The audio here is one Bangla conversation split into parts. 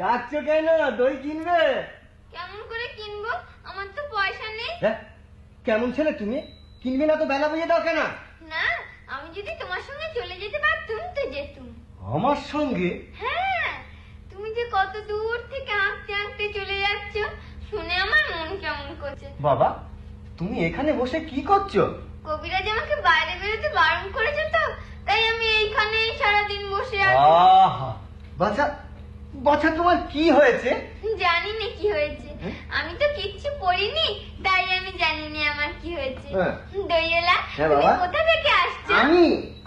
ডাকছো কেন? দই কিনবে? কেমন করে কিনবো? আমার তো পয়সা নেই। হ্যাঁ কেমন ছেলে তুমি? কিনবে না তো বেলা বুঝে দাও কেন? না আমি যদি তোমার সঙ্গে চলে যেতে পারতুম তো যেতুম। আমার সঙ্গে? হ্যাঁ তুমি যে কত দূর থেকে হাঁটতে হাঁটতে চলে যাচ্ছ শুনে আমার মন কেমন করছে। বাবা তুমি এখানে বসে কি করছ? কবিরাজ আমাকে বাইরে বেরোতে বারণ করেছে তো তাই আমি এইখানেই সারাদিন বসে আছি। বাচ্চা বাচ্চা তোমার কি হয়েছে? জানি না কি হয়েছে। হ্যাঁ? আমি তো কিচ্ছু পড়িনি তাই আমি জানি না আমার কি হয়েছে। হ্যাঁ। দইয়েলা হ্যাঁ, তুমি কোথা থেকে আসছো? আমি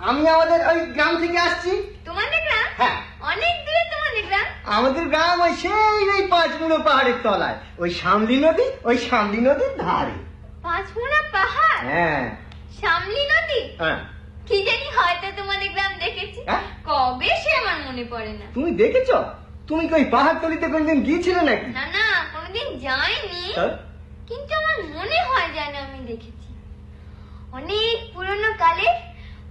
আমি আমাদের ওই গ্রাম থেকে আসছি। তোমাদের গ্রাম? হ্যাঁ। অনেক দূরে তোমাদের গ্রাম। আমাদের গ্রাম ওই সেই ওই পাঁচমুড়ো পাহাড়ের তলায়। ওই সামলি নদী ওই সামলি নদীর ধারে। পাঁচমোড়া পাহাড়? হ্যাঁ। সামলি নদী? হ্যাঁ। কি জানি হয়তো তোমাদের গ্রাম দেখেছি। হ্যাঁ? কবে সে আমার মনে পড়ে না। তুমি দেখেছ? তুমি কি ওই পাহাড় তলিতে কোনদিন গিয়েছিলে নাকি? না না কোনোদিন যাইনি। হ্যাঁ? কিন্তু আমার মনে হয় যেন আমি দেখেছি। অনেক পুরনো কালে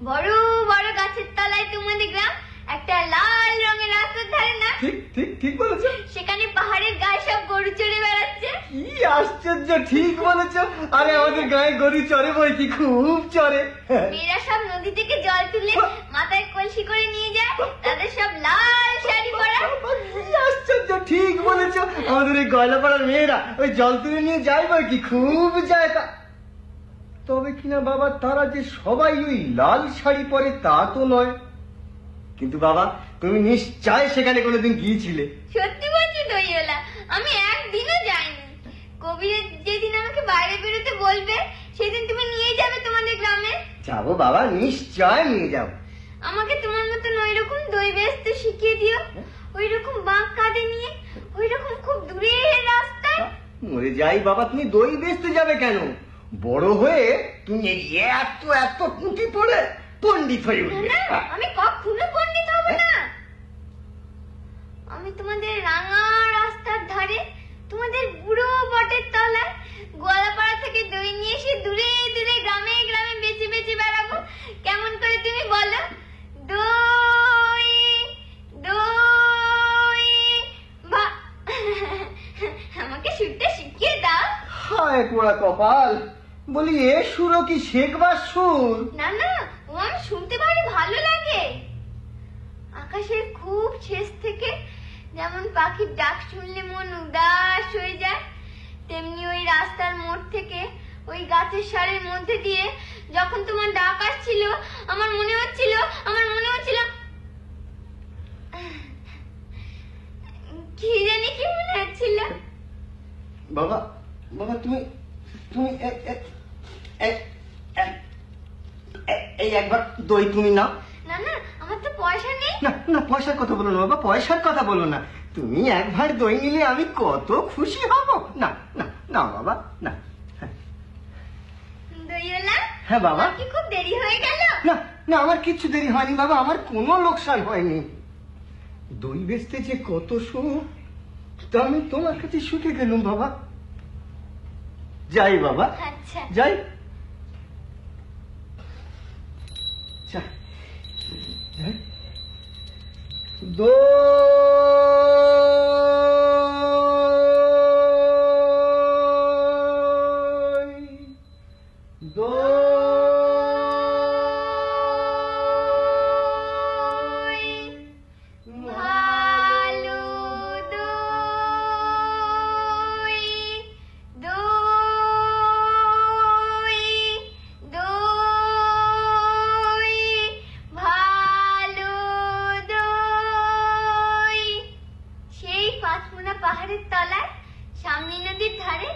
বড় বড় গাছের তলায় তোমাদের গ্রাম একটা লাল রঙের রাস্তার ধারে না? ঠিক ঠিক ঠিক বলেছ। সেখানে পাহাড়ের গায়ে সব গরু চড়ে বেড়াচ্ছে। কি আশ্চর্য ঠিক বলেছ। আরে আমাদের গায়ে গরু চড়ে বই কি খুব চড়ে। মেয়েরা সব নদী থেকে জল তুলে মাথায় কলসি করে নিয়ে যায় তাদের সব লাল শাড়ি পরা কি আশ্চর্য ঠিক বলেছ আমাদের এই গয়লাপাড়ার মেয়েরা ওই জল তুলে নিয়ে যায় বই কি? খুব যায় তা- তবে কিনা বাবা তারা যে সবাই ওই লাল শাড়ি পরে তা তো নয়। কিন্তু বাবা তুমি নিশ্চয় সেখানে কোনোদিন গিয়েছিলে। সত্যি বলছি দইওলা আমি একদিনও যাইনি। কবির যেদিন আমাকে বাইরে বেরোতে বলবে সেদিন তুমি নিয়ে যাবে তোমাদের গ্রামে? যাব বাবা নিশ্চয় নিয়ে যাও আমাকে তোমার মতন ওই রকম দই বেচতে শিখিয়ে দিও। ওই রকম বাঁক কাঁধে নিয়ে ওই রকম খুব দূরের রাস্তায়। মরে যাই বাবা তুমি দই বেচতে যাবে কেন? বড় হয়ে তুমি এত এত পুঁটি পড়ে পণ্ডিত হয়ে উঠবে আমি কখনো পণ্ডিত হব না। আমি তোমাদের রাঙা রাস্তার ধারে তোমাদের বুড়ো বটের তলায় হায় পোড়া কপাল। বলি এ সুরও কি শেখবার সুর না না ও আমার শুনতে ভারী ভালো লাগে। আকাশের খুব শেষ থেকে যেমন পাখির ডাক শুনলে মন উদাস হয়ে যায় তেমনি ওই রাস্তার মোড় থেকে ওই গাছের সারের মধ্যে দিয়ে যখন তোমার ডাক আসছিল আমার মনে হচ্ছিল আমার মনে হচ্ছিল কি জানি কি মনে হচ্ছিল। বাবা বাবা তুমি তুমি এই একবার দই তুমি নাও। না না আমার তো পয়সা নেই। না না পয়সার কথা বলো না বাবা পয়সার কথা বলো না। তুমি এক দই নিলে আমি কত খুশি হব। না না না বাবা না। হ্যাঁ। হ্যাঁ বাবা। কি খুব দেরি হয়ে গেল? না না আমার কিচ্ছু দেরি হয়নি বাবা আমার কোনো লোকসান হয়নি। দই বেচতে যে কত সুখ তা আমি তোমার কাছে শুকে গেলুম বাবা। যাই বাবা আচ্ছা যাই। যাই। দই পাহাড়ের তলায়, সামনে নদীর ধারে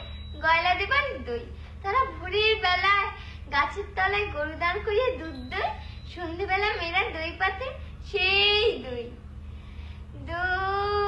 গয়লা দেবার দই। তারা ভোরের বেলায় গাছের তলায় গরু দান করিয়ে দুধ দই, সন্ধেবেলা মেয়েরা দই পাতে সেই দই। দই